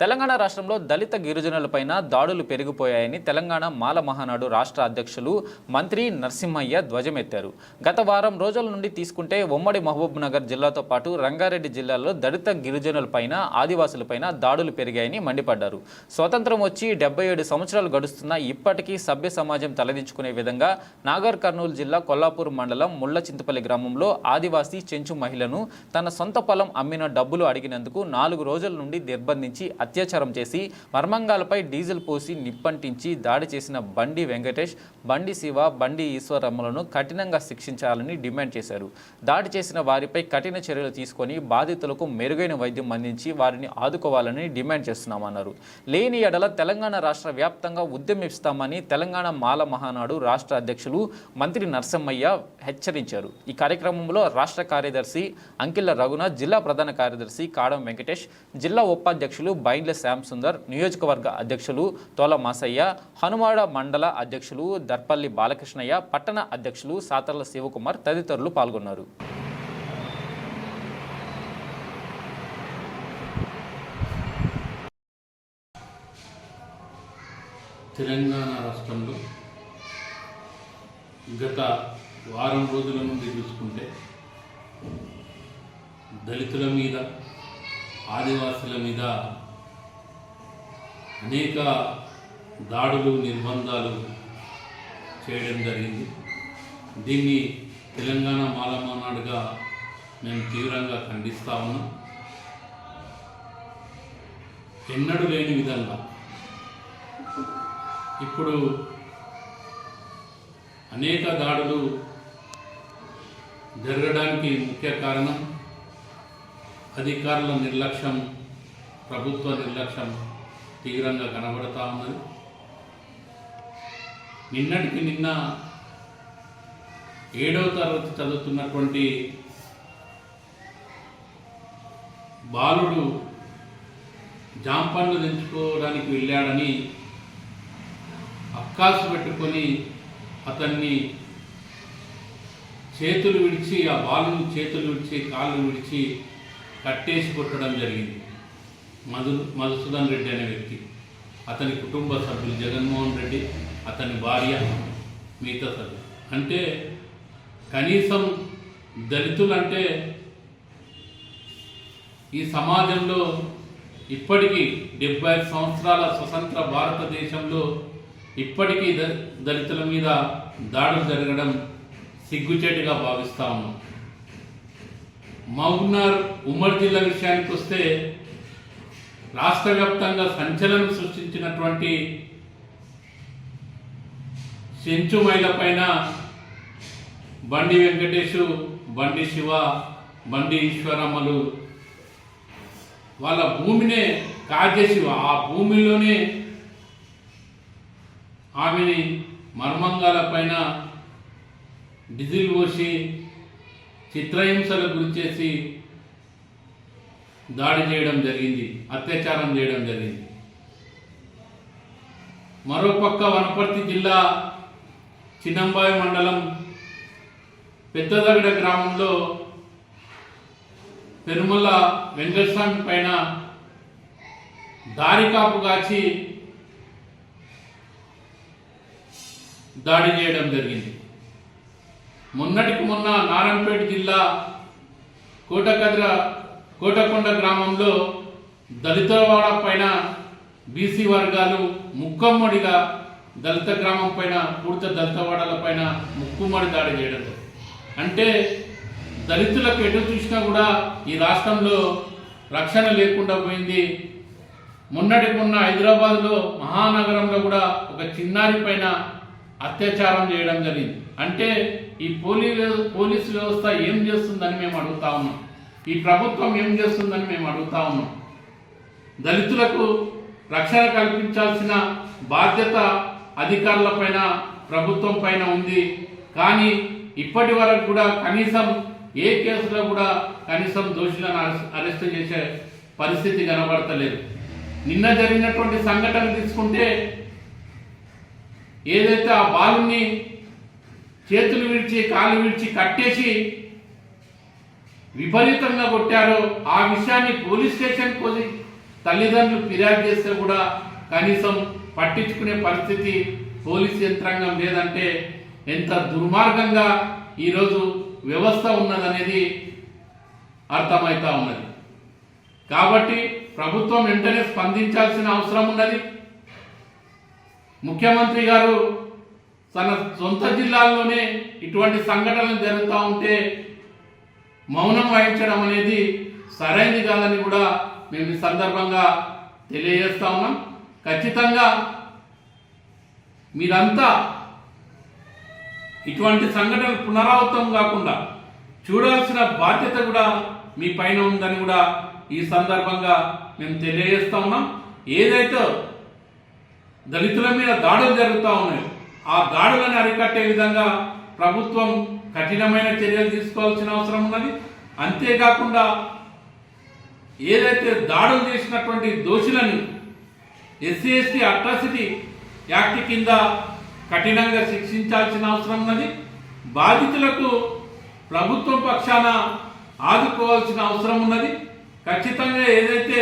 తెలంగాణ రాష్ట్రంలో దళిత గిరిజనులపైన దాడులు పెరిగిపోయాయని తెలంగాణ మాల మహానాడు రాష్ట్ర అధ్యక్షులు మంత్రి నరసింహయ్య ధ్వజమెత్తారు. గత వారం రోజుల నుండి తీసుకుంటే ఉమ్మడి మహబూబ్ నగర్ జిల్లాతో పాటు రంగారెడ్డి జిల్లాలో దళిత గిరిజనులపైన ఆదివాసులపైన దాడులు పెరిగాయని మండిపడ్డారు. స్వతంత్రం వచ్చి డెబ్బై ఏడు సంవత్సరాలు గడుస్తున్నా ఇప్పటికీ సభ్య సమాజం తలదించుకునే విధంగా నాగర్ కర్నూలు జిల్లా కొల్లాపూర్ మండలం ముళ్ళ చింతపల్లి గ్రామంలో ఆదివాసీ చెంచు మహిళను తన సొంత పొలం అమ్మిన డబ్బులు అడిగినందుకు నాలుగు రోజుల నుండి నిర్బంధించి అత్యాచారం చేసి మర్మంగాలపై డీజిల్ పోసి నిప్పంటించి దాడి చేసిన బండి వెంకటేష్ బండి శివ బండి ఈశ్వరమ్మలను కఠినంగా శిక్షించాలని డిమాండ్ చేశారు. దాడి చేసిన వారిపై కఠిన చర్యలు తీసుకొని బాధితులకు మెరుగైన వైద్యం అందించి వారిని ఆదుకోవాలని డిమాండ్ చేస్తున్నామన్నారు. లేని ఎడల తెలంగాణ రాష్ట్ర వ్యాప్తంగా ఉద్యమిస్తామని తెలంగాణ మాల మహానాడు రాష్ట్ర అధ్యక్షులు మంత్రి నరసింహయ్య హెచ్చరించారు. ఈ కార్యక్రమంలో రాష్ట్ర కార్యదర్శి అంకిల్ల రఘునాథ్ జిల్లా ప్రధాన కార్యదర్శి కాడం వెంకటేష్ జిల్లా ఉపాధ్యక్షులు బైండ్ల శ్యామ్ సుందర్ నియోజకవర్గ అధ్యక్షులు తోల మాసయ్య హనుమాడ మండల అధ్యక్షులు దర్పల్లి బాలకృష్ణయ్య పట్టణ అధ్యక్షులు సాతర్ల శివకుమార్ తదితరులు పాల్గొన్నారు. తెలంగాణ రాష్ట్రంలో గత వారం రోజుల నుండి చూసుకుంటే దళితుల మీద ఆదివాసుల మీద అనేక దాడులు నిర్బంధాలు చేయడం జరిగింది. దీన్ని తెలంగాణ మాలమానాడుగా మేము తీవ్రంగా ఖండిస్తా ఉన్నాం. ఎన్నడూ లేని విధంగా ఇప్పుడు అనేక దాడులు జరగడానికి ముఖ్య కారణం అధికారుల నిర్లక్ష్యం ప్రభుత్వ నిర్లక్ష్యం తీవ్రంగా కనబడతా ఉన్నది. నిన్నటికి నిన్న ఏడవ తరగతి చదువుతున్నటువంటి బాలుడు జాంపన్లు తెంచుకోవడానికి వెళ్ళాడని అక్కాసు పెట్టుకొని అతన్ని చేతులు విడిచి ఆ బాలుని చేతులు విడిచి కాళ్ళు విడిచి కట్టేసి కొట్టడం జరిగింది. మధు మధుసూదన్ రెడ్డి అనే వ్యక్తి. అతని కుటుంబ సభ్యులు జగన్మోహన్ రెడ్డి అతని భార్య మిగతా సభ్యులు. అంటే కనీసం దళితులంటే ఈ సమాజంలో ఇప్పటికీ డెబ్బై సంవత్సరాల స్వతంత్ర భారతదేశంలో ఇప్పటికీ ద దళితుల మీద దాడులు జరగడం సిగ్గుచేటుగా భావిస్తా ఉన్నాం. మహబూబ్నగర్ ఉమ్మడి జిల్లా విషయానికి వస్తే రాష్ట్ర వ్యాప్తంగా సంచలనం సృష్టించినటువంటి చెంచు మైల పైన బండి వెంకటేషు బండి శివ బండి ఈశ్వరమ్మలు. వాళ్ళ భూమినే కాజేసి ఆ భూమిలోనే ఆమెని మర్మంగాల పైన డిజిల్ పోసి చిత్రహింసలు గురిచేసి దాడి చేయడం జరిగింది అత్యాచారం చేయడం జరిగింది. మరోపక్క వనపర్తి జిల్లా చిన్నంబాయి మండలం పెద్దదగడ గ్రామంలో పెరుమల వెంకటస్వామి పైన దారి కాపు కాచి దాడి చేయడం జరిగింది. మొన్నటికి మొన్న నారాయణపేట జిల్లా కోటకద్ర కోటకొండ గ్రామంలో దళితవాడ పైన బీసీ వర్గాలు ముక్కమ్మడిగా దళిత గ్రామం పైన పూర్త దళితవాడల పైన ముక్కుమ్మడి దాడి చేయడం అంటే దళితులకు ఎటు చూసినా కూడా ఈ రాష్ట్రంలో రక్షణ లేకుండా పోయింది. మొన్నటికి మొన్న హైదరాబాద్లో మహానగరంలో కూడా ఒక చిన్నారి పైన అత్యాచారం చేయడం జరిగింది. అంటే ఈ పోలీ పోలీసు వ్యవస్థ ఏం చేస్తుందని మేము అడుగుతా ఉన్నాం. ఈ ప్రభుత్వం ఏం చేస్తుందని మేము అడుగుతా ఉన్నాం. దళితులకు రక్షణ కల్పించాల్సిన బాధ్యత అధికారుల పైన ప్రభుత్వం పైన ఉంది. కానీ ఇప్పటి వరకు కూడా కనీసం ఏ కేసులో కూడా కనీసం దోషులను అరెస్ట్- అరెస్ట్ చేసే పరిస్థితి కనబడతలేదు. నిన్న జరిగినటువంటి సంఘటన తీసుకుంటే ఏదైతే ఆ బాలుని చేతులు విడిచి కాలు విడిచి కట్టేసి విపరీతంగా కొట్టారో. ఆ విషయాన్ని పోలీస్ స్టేషన్ పోయి తల్లిదండ్రులు ఫిర్యాదు చేస్తే కూడా కనీసం పట్టించుకునే పరిస్థితి పోలీస్ యంత్రాంగం లేదంటే ఎంత దుర్మార్గంగా ఈరోజు వ్యవస్థ ఉన్నదనేది అర్థమవుతా ఉన్నది. కాబట్టి ప్రభుత్వం వెంటనే స్పందించాల్సిన అవసరం ఉన్నది. ముఖ్యమంత్రి గారు తన సొంత జిల్లాల్లోనే ఇటువంటి సంఘటనలు జరుగుతూ ఉంటే మౌనం వహించడం అనేది సరైనది కాదని కూడా మేము ఈ సందర్భంగా తెలియజేస్తా ఉన్నాం. ఖచ్చితంగా మీరంతా ఇటువంటి సంఘటనలు పునరావృతం కాకుండా చూడాల్సిన బాధ్యత కూడా మీ పైన ఉందని కూడా ఈ సందర్భంగా మేము తెలియజేస్తా ఉన్నాం. ఏదైతే దళితుల మీద దాడులు జరుగుతూ ఉన్నాయి ఆ దాడులను అరికట్టే విధంగా ప్రభుత్వం కఠినమైన చర్యలు తీసుకోవాల్సిన అవసరం ఉన్నది. అంతేకాకుండా ఏదైతే దాడులు చేసినటువంటి దోషులను ఎస్సీ ఎస్టీ అట్రాసిటీ యాక్ట్ కింద కఠినంగా శిక్షించాల్సిన అవసరం ఉన్నది. బాధితులకు ప్రభుత్వం పక్షాన ఆదుకోవాల్సిన అవసరం ఉన్నది. ఖచ్చితంగా ఏదైతే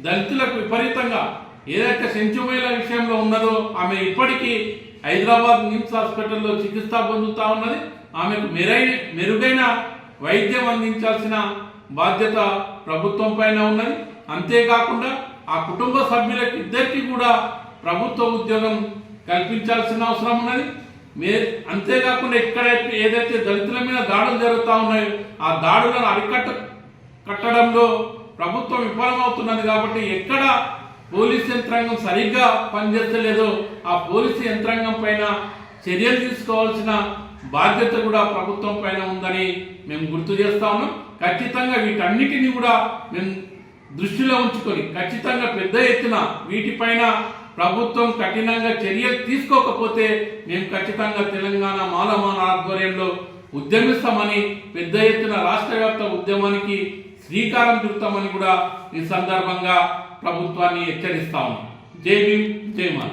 దళితులకు విపరీతంగా ఏదైతే సెంచుమైల విషయంలో ఉన్నదో ఆమె ఇప్పటికీ హైదరాబాద్ నిమ్స్ హాస్పిటల్లో చికిత్స పొందుతా ఉన్నది. ఆమెకు మెరైన మెరుగైన వైద్యం అందించాల్సిన బాధ్యత ప్రభుత్వం పైన ఉన్నది. అంతేకాకుండా ఆ కుటుంబ సభ్యులకు ఇద్దరికి కూడా ప్రభుత్వ ఉద్యోగం కల్పించాల్సిన అవసరం ఉన్నది. మే అంతేకాకుండా ఇక్కడ ఏదైతే దళితుల మీద దాడులు జరుగుతూ ఉన్నాయో ఆ దాడులను అరికట్ట కట్టడంలో ప్రభుత్వం విఫలమవుతున్నది కాబట్టి ఎక్కడ పోలీస్ యంత్రాంగం సరిగ్గా పనిచేస్తలేదో. ఆ పోలీసు యంత్రాంగం పైన చర్యలు తీసుకోవాల్సిన బాధ్యత కూడా ప్రభుత్వం పైన ఉందని మేము గుర్తు చేస్తా ఉన్నాం. ఖచ్చితంగా వీటన్నిటిని కూడా మేము దృష్టిలో ఉంచుకొని ఖచ్చితంగా పెద్ద ఎత్తున వీటిపైన ప్రభుత్వం కఠినంగా చర్యలు తీసుకోకపోతే మేము ఖచ్చితంగా తెలంగాణ మాలమాన ఆధ్వర్యంలో ఉద్యమిస్తామని పెద్ద ఎత్తున రాష్ట్ర వ్యాప్త ఉద్యమానికి శ్రీకారం చుడతామని కూడా ఈ సందర్భంగా ప్రభుత్వాన్ని హెచ్చరిస్తా ఉన్నాం. జై భీమ్ జై మాల